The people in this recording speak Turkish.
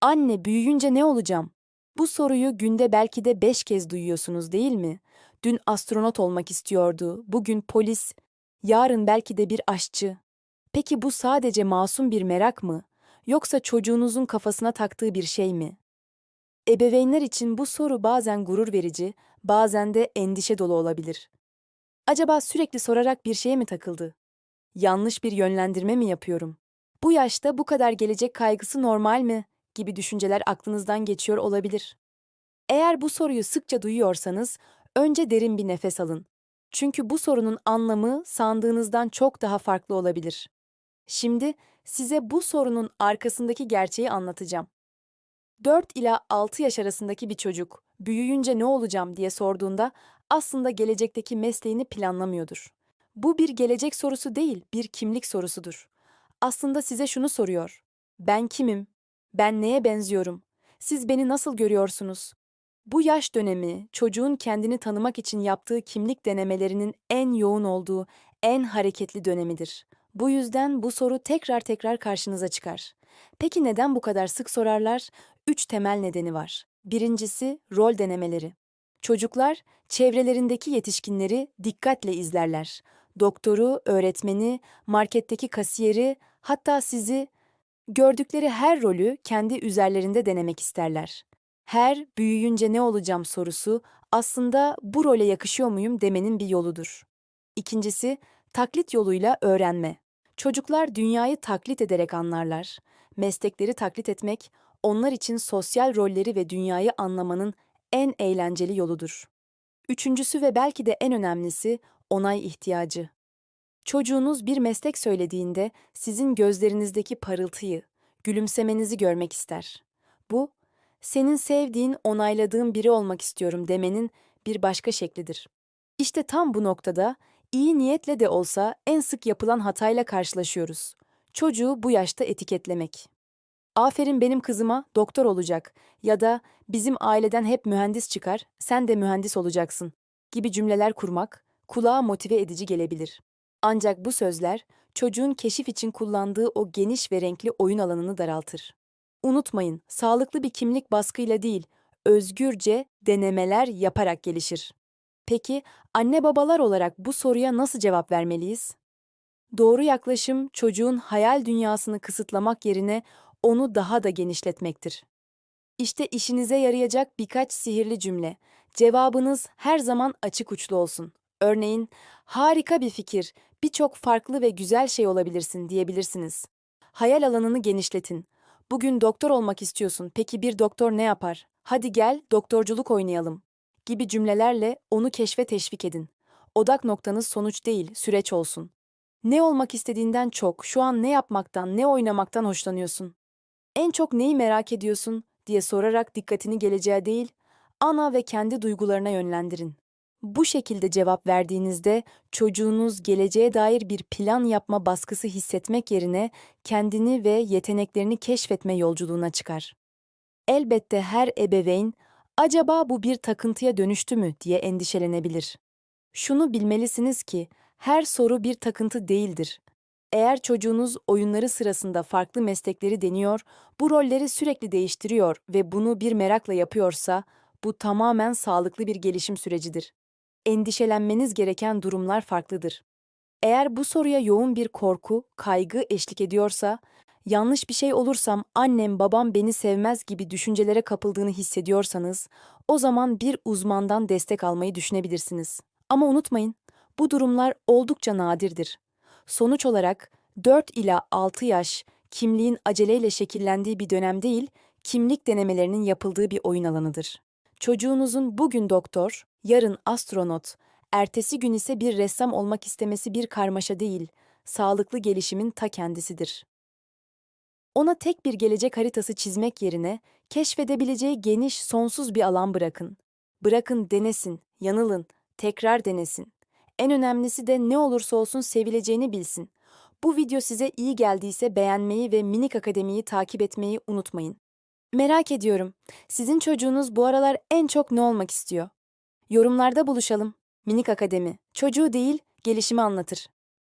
Anne, büyüyünce ne olacağım? Bu soruyu günde belki de beş kez duyuyorsunuz değil mi? Dün astronot olmak istiyordu, bugün polis, yarın belki de bir aşçı. Peki bu sadece masum bir merak mı? Yoksa çocuğunuzun kafasına taktığı bir şey mi? Ebeveynler için bu soru bazen gurur verici, bazen de endişe dolu olabilir. Acaba sürekli sorarak bir şeye mi takıldı? Yanlış bir yönlendirme mi yapıyorum? Bu yaşta bu kadar gelecek kaygısı normal mi? Gibi düşünceler aklınızdan geçiyor olabilir. Eğer bu soruyu sıkça duyuyorsanız, önce derin bir nefes alın. Çünkü bu sorunun anlamı sandığınızdan çok daha farklı olabilir. Şimdi size bu sorunun arkasındaki gerçeği anlatacağım. 4 ila 6 yaş arasındaki bir çocuk, büyüyünce ne olacağım diye sorduğunda aslında gelecekteki mesleğini planlamıyordur. Bu bir gelecek sorusu değil, bir kimlik sorusudur. Aslında size şunu soruyor. Ben kimim? Ben neye benziyorum? Siz beni nasıl görüyorsunuz? Bu yaş dönemi, çocuğun kendini tanımak için yaptığı kimlik denemelerinin en yoğun olduğu, en hareketli dönemidir. Bu yüzden bu soru tekrar tekrar karşınıza çıkar. Peki neden bu kadar sık sorarlar? Üç temel nedeni var. Birincisi rol denemeleri. Çocuklar çevrelerindeki yetişkinleri dikkatle izlerler. Doktoru, öğretmeni, marketteki kasiyeri, hatta sizi gördükleri her rolü kendi üzerlerinde denemek isterler. Her büyüyünce ne olacağım sorusu aslında bu role yakışıyor muyum demenin bir yoludur. İkincisi taklit yoluyla öğrenme. Çocuklar dünyayı taklit ederek anlarlar. Meslekleri taklit etmek onlar için sosyal rolleri ve dünyayı anlamanın en eğlenceli yoludur. Üçüncüsü ve belki de en önemlisi onay ihtiyacı. Çocuğunuz bir meslek söylediğinde sizin gözlerinizdeki parıltıyı, gülümsemenizi görmek ister. Bu, senin sevdiğin, onayladığın biri olmak istiyorum demenin bir başka şeklidir. İşte tam bu noktada iyi niyetle de olsa en sık yapılan hatayla karşılaşıyoruz. Çocuğu bu yaşta etiketlemek. Aferin benim kızıma doktor olacak ya da bizim aileden hep mühendis çıkar, sen de mühendis olacaksın gibi cümleler kurmak kulağa motive edici gelebilir. Ancak bu sözler çocuğun keşif için kullandığı o geniş ve renkli oyun alanını daraltır. Unutmayın, sağlıklı bir kimlik baskıyla değil, özgürce denemeler yaparak gelişir. Peki anne babalar olarak bu soruya nasıl cevap vermeliyiz? Doğru yaklaşım çocuğun hayal dünyasını kısıtlamak yerine onu daha da genişletmektir. İşte işinize yarayacak birkaç sihirli cümle. Cevabınız her zaman açık uçlu olsun. Örneğin, harika bir fikir, birçok farklı ve güzel şey olabilirsin diyebilirsiniz. Hayal alanını genişletin. Bugün doktor olmak istiyorsun, peki bir doktor ne yapar? Hadi gel, doktorculuk oynayalım. Gibi cümlelerle onu keşfe teşvik edin. Odak noktanız sonuç değil, süreç olsun. Ne olmak istediğinden çok, şu an ne yapmaktan, ne oynamaktan hoşlanıyorsun? En çok neyi merak ediyorsun diye sorarak dikkatini geleceğe değil, ana ve kendi duygularına yönlendirin. Bu şekilde cevap verdiğinizde çocuğunuz geleceğe dair bir plan yapma baskısı hissetmek yerine kendini ve yeteneklerini keşfetme yolculuğuna çıkar. Elbette her ebeveyn acaba bu bir takıntıya dönüştü mü diye endişelenebilir. Şunu bilmelisiniz ki her soru bir takıntı değildir. Eğer çocuğunuz oyunları sırasında farklı meslekleri deniyor, bu rolleri sürekli değiştiriyor ve bunu bir merakla yapıyorsa, bu tamamen sağlıklı bir gelişim sürecidir. Endişelenmeniz gereken durumlar farklıdır. Eğer bu soruya yoğun bir korku, kaygı eşlik ediyorsa, yanlış bir şey olursam annem babam beni sevmez gibi düşüncelere kapıldığını hissediyorsanız, o zaman bir uzmandan destek almayı düşünebilirsiniz. Ama unutmayın, bu durumlar oldukça nadirdir. Sonuç olarak 4 ila 6 yaş kimliğin aceleyle şekillendiği bir dönem değil, kimlik denemelerinin yapıldığı bir oyun alanıdır. Çocuğunuzun bugün doktor, yarın astronot, ertesi gün ise bir ressam olmak istemesi bir karmaşa değil, sağlıklı gelişimin ta kendisidir. Ona tek bir gelecek haritası çizmek yerine keşfedebileceği geniş, sonsuz bir alan bırakın. Bırakın denesin, yanılın, tekrar denesin. En önemlisi de ne olursa olsun sevileceğini bilsin. Bu video size iyi geldiyse beğenmeyi ve Minik Akademi'yi takip etmeyi unutmayın. Merak ediyorum. Sizin çocuğunuz bu aralar en çok ne olmak istiyor? Yorumlarda buluşalım. Minik Akademi. Çocuğu değil, gelişimi anlatır.